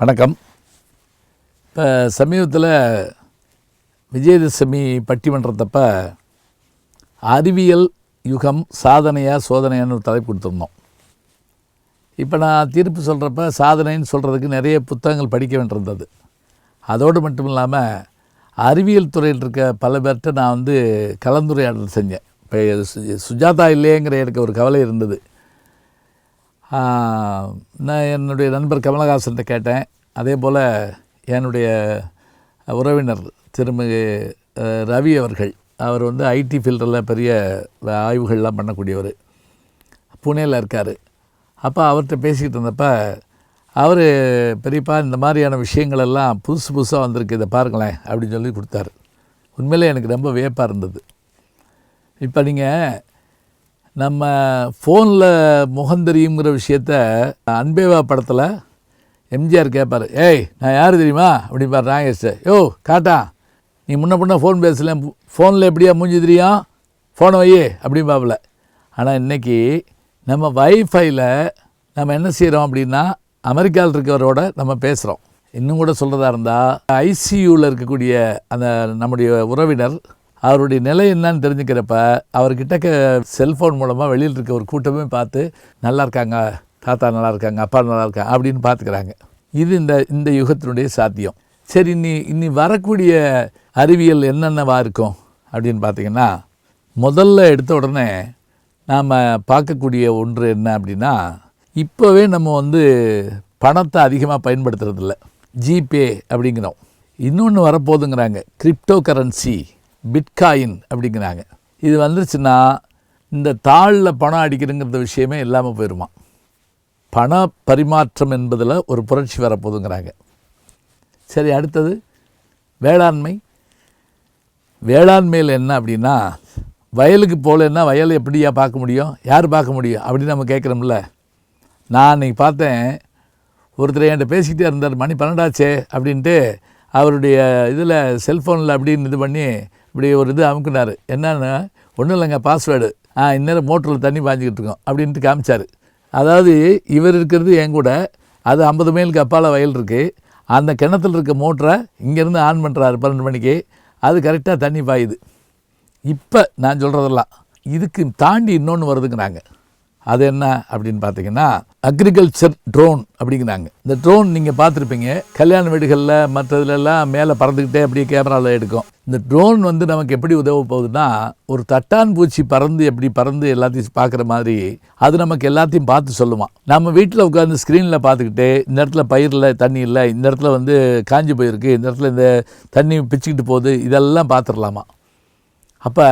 வணக்கம். இப்போ சமீபத்தில் விஜயதசமி பட்டிமன்றத்தப்ப அறிவியல் யுகம் சாதனையா சோதனையான்னு ஒரு தலைப்பு கொடுத்துருந்தோம். இப்போ நான் தீர்ப்பு சொல்கிறப்ப சாதனைன்னு சொல்கிறதுக்கு நிறைய புத்தகங்கள் படிக்க வேண்டியிருந்தது. அதோடு மட்டும் இல்லாமல் அறிவியல் துறையில் இருக்க பல பேர்கிட்ட நான் வந்து கலந்துரையாடல் செஞ்சேன். இப்போ சு- சுஜாதா இல்லையேங்கிற எனக்கு ஒரு கவலை இருந்தது. நான் என்னுடைய நண்பர் கமலஹாசன்கிட்ட கேட்டேன். அதே போல் என்னுடைய உறவினர் திருமிகு ரவி அவர்கள் அவர் வந்து ஐடி ஃபீல்டில் பெரிய ஆய்வுகள்லாம் பண்ணக்கூடியவர். புனேயில் இருக்கார். அப்போ அவர்கிட்ட பேசிக்கிட்டு இருந்தப்போ அவர் பெரியப்பா இந்த மாதிரியான விஷயங்களெல்லாம் புதுசு புதுசாக வந்திருக்கு இதை பாருங்களேன் அப்படின்னு சொல்லி கொடுத்தாரு. உண்மையிலே எனக்கு ரொம்ப வியப்பாக இருந்தது. இப்போ நீங்கள் நம்ம ஃபோனில் முகம் தெரியுங்கிற விஷயத்த அன்பேவா படத்தில் எம்ஜிஆர் கேட்பார் ஏய் நான் யார் தெரியுமா? அப்படிம்பார் நாகேஷ் யோ காட்டா நீ முன்ன பின்ன ஃபோன் பேசல. ஃபோனில் எப்படியா மூஞ்சி தெரியும்? ஃபோனை வையே அப்படிம்பாப்புல. ஆனால் இன்றைக்கி நம்ம வைஃபைல நம்ம என்ன செய்கிறோம் அப்படின்னா அமெரிக்காவில் இருக்கிறவரோட நம்ம பேசுகிறோம் இன்னும் கூட சொல்கிறதா இருந்தால் ஐசியூவில் இருக்கக்கூடிய அந்த நம்முடைய உறவினர் அவருடைய நிலை என்னன்னு தெரிஞ்சுக்கிறப்ப அவர்கிட்ட செல்ஃபோன் மூலமாக வெளியில் இருக்க ஒரு கூட்டமே பார்த்து நல்லா இருக்காங்க தாத்தா நல்லா இருக்காங்க அப்பா நல்லா இருக்காங்க அப்படின்னு பார்த்துக்கிறாங்க. இது இந்த இந்த யுகத்தினுடைய சாத்தியம். சரி இன்னி இன்னி வரக்கூடிய அறிவியல் என்னென்னவா இருக்கும் அப்படின்னு பார்த்தீங்கன்னா முதல்ல எடுத்த உடனே நாம் பார்க்கக்கூடிய ஒன்று என்ன அப்படின்னா இப்போவே நம்ம வந்து பணத்தை அதிகமாக பயன்படுத்துறதில்ல. ஜிபே அப்படிங்கிறோம். இன்னொன்று வரப்போகுதுங்கிறாங்க. கிரிப்டோ கரன்சி பிட்காயின் அப்படிங்கிறாங்க. இது வந்துருச்சுன்னா இந்த தாளில் பணம் அடிக்கிறங்கிற விஷயமே இல்லாமல் போயிடுமா பண பரிமாற்றம் என்பதில் ஒரு புரட்சி வரப்போகுதுங்கிறாங்க. சரி அடுத்தது. வேளாண்மை. வேளாண்மையில் என்ன அப்படின்னா வயலுக்கு போகலன்னா வயலை எப்படியா பார்க்க முடியும்? யார் பார்க்க முடியும்? அப்படின்னு நம்ம கேட்குறோம்ல. நான் இன்றைக்கி பார்த்தேன் ஒருத்தர் என்கிட்ட பேசிக்கிட்டே இருந்தார் மணி பன்னெண்டாச்சே அப்படின்ட்டு அவருடைய இதில் செல்ஃபோனில் அப்படின்னு இது பண்ணி இப்படி ஒரு இது அமுக்குனார். என்னென்னா ஒன்றும் இல்லைங்க பாஸ்வேர்டு ஆ இந்நேரம் மோட்டரில் தண்ணி பாஞ்சிக்கிட்டு இருக்கோம் அப்படின்ட்டு காமிச்சார். அதாவது இவர் இருக்கிறது என் கூட அது ஐம்பது மைலுக்கு அப்பால் வயல் இருக்குது அந்த கிணத்துல இருக்க மோட்டரை இங்கேருந்து ஆன் பண்ணுறாரு பன்னெண்டு மணிக்கு. அது கரெக்டாக தண்ணி பாயுது. இப்போ நான் சொல்கிறதெல்லாம் இதுக்கு தாண்டி இன்னொன்று வருதுங்கிறாங்க. அது என்ன அப்படின்னு பார்த்தீங்கன்னா அக்ரிகல்ச்சர் ட்ரோன் அப்படிங்கிறாங்க. இந்த ட்ரோன் நீங்கள் பார்த்துருப்பீங்க கல்யாண வீடுகளில் மற்றதுலலாம் மேலே பறந்துக்கிட்டே அப்படியே கேமராவில் எடுக்கும். இந்த ட்ரோன் வந்து நமக்கு எப்படி உதவ போகுதுன்னா ஒரு தட்டான் பூச்சி பறந்து எப்படி பறந்து எல்லாத்தையும் பார்க்குற மாதிரி அது நமக்கு எல்லாத்தையும் பார்த்து சொல்லுவான் நம்ம வீட்டில் உட்காந்து ஸ்க்ரீனில் பார்த்துக்கிட்டே இந்த இடத்துல பயிரில் தண்ணி இல்லை இந்த இடத்துல வந்து காஞ்சி போயிருக்கு இந்த இடத்துல இந்த தண்ணி பிச்சுக்கிட்டு போகுது இதெல்லாம் பார்த்துடலாமா? அப்போ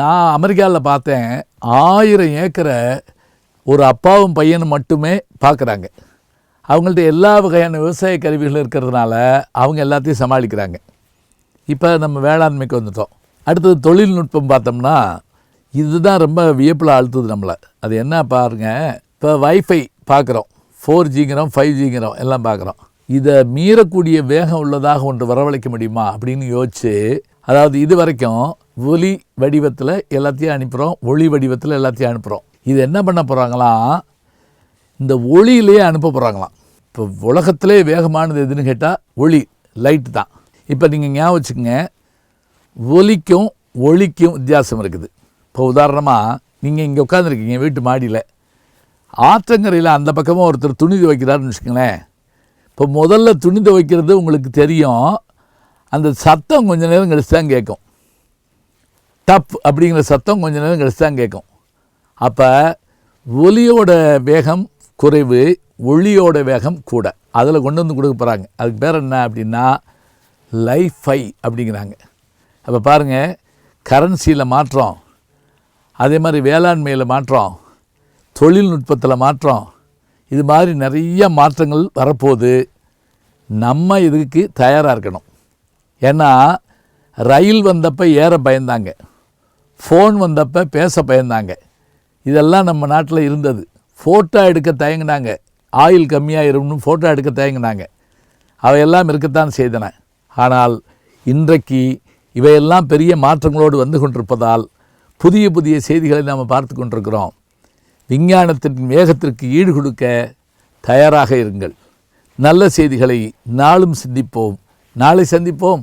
நான் அமெரிக்காவில் பார்த்தேன் ஆயிரம் ஏக்கரை ஒரு அப்பாவும் பையனும் மட்டுமே பார்க்குறாங்க. அவங்கள்ட்ட எல்லா வகையான விவசாய கருவிகளும் இருக்கிறதுனால அவங்க எல்லாத்தையும் சமாளிக்கிறாங்க. இப்போ நம்ம வேளாண்மைக்கு வந்துட்டோம். அடுத்தது தொழில்நுட்பம் பார்த்தோம்னா இதுதான் ரொம்ப வியப்பில் அழுத்துது நம்மளை. அது என்ன பாருங்க இப்போ வைஃபை பார்க்குறோம். ஃபோர் ஜிங்கிறோம் ஃபைவ் ஜிங்கிறோம் எல்லாம் பார்க்குறோம். இதை மீறக்கூடிய வேகம் உள்ளதாக ஒன்று வரவழைக்க முடியுமா அப்படின்னு யோசிச்சு அதாவது இது வரைக்கும் ஒலி வடிவத்தில் எல்லாத்தையும் அனுப்புகிறோம் ஒளி வடிவத்தில் எல்லாத்தையும் அனுப்புகிறோம் இது என்ன பண்ண போகிறாங்களாம் இந்த ஒளியிலேயே அனுப்ப போகிறாங்களாம் இப்போ உலகத்திலே வேகமானது எதுன்னு கேட்டால் ஒளி லைட்டு தான். இப்போ நீங்கள் ஞாபகம் வச்சுக்கோங்க ஒலிக்கும் ஒளிக்கும் வித்தியாசம் இருக்குது. இப்போ உதாரணமாக நீங்கள் இங்கே உட்காந்துருக்கீங்க வீட்டு மாடியில். ஆற்றங்கரையில் அந்த பக்கமாக ஒருத்தர் துணி துவைக்கிறாருன்னு வச்சுக்கோங்களேன். இப்போ முதல்ல துணி துவைக்கிறது உங்களுக்கு தெரியும் அந்த சத்தம் கொஞ்ச நேரம் கழிச்சு தான் கேட்கும். டப் அப்படிங்கிற சத்தம் கொஞ்ச நேரம் கழிச்சு தான் கேட்கும். அப்போ ஒலியோட வேகம் குறைவு ஒளியோட வேகம் கூட. அதில் கொண்டு வந்து கொடுக்க போகிறாங்க அதுக்கு பேர் என்ன அப்படின்னா லைஃபை அப்படிங்கிறாங்க. அப்போ பாருங்கள் கரன்சியில் மாற்றம் அதே மாதிரி வேளாண்மையில் மாற்றம் தொழில்நுட்பத்தில் மாற்றம் இது மாதிரி நிறைய மாற்றங்கள் வரப்போகுது. நம்ம இதுக்கு தயாராக இருக்கணும். ஏன்னா ரயில் வந்தப்போ ஏற பயந்தாங்க. ஃபோன் வந்தப்போ பேச பயந்தாங்க. இதெல்லாம் நம்ம நாட்டில் இருந்தது. ஃபோட்டோ எடுக்க தயங்கினாங்க. ஆயில் கம்மியாயிரும்னு ஃபோட்டோ எடுக்க தயங்கினாங்க. அவையெல்லாம் இருக்கத்தான் செய்தன. ஆனால் இன்றைக்கு இவையெல்லாம் பெரிய மாற்றங்களோடு வந்து கொண்டிருப்பதால் புதிய புதிய செய்திகளை நாம் பார்த்து கொண்டிருக்கிறோம். விஞ்ஞானத்தின் வேகத்திற்கு ஈடு கொடுக்க தயாராக இருங்கள். நல்ல செய்திகளை நாளும் சிந்திப்போம். நாளை சந்திப்போம்.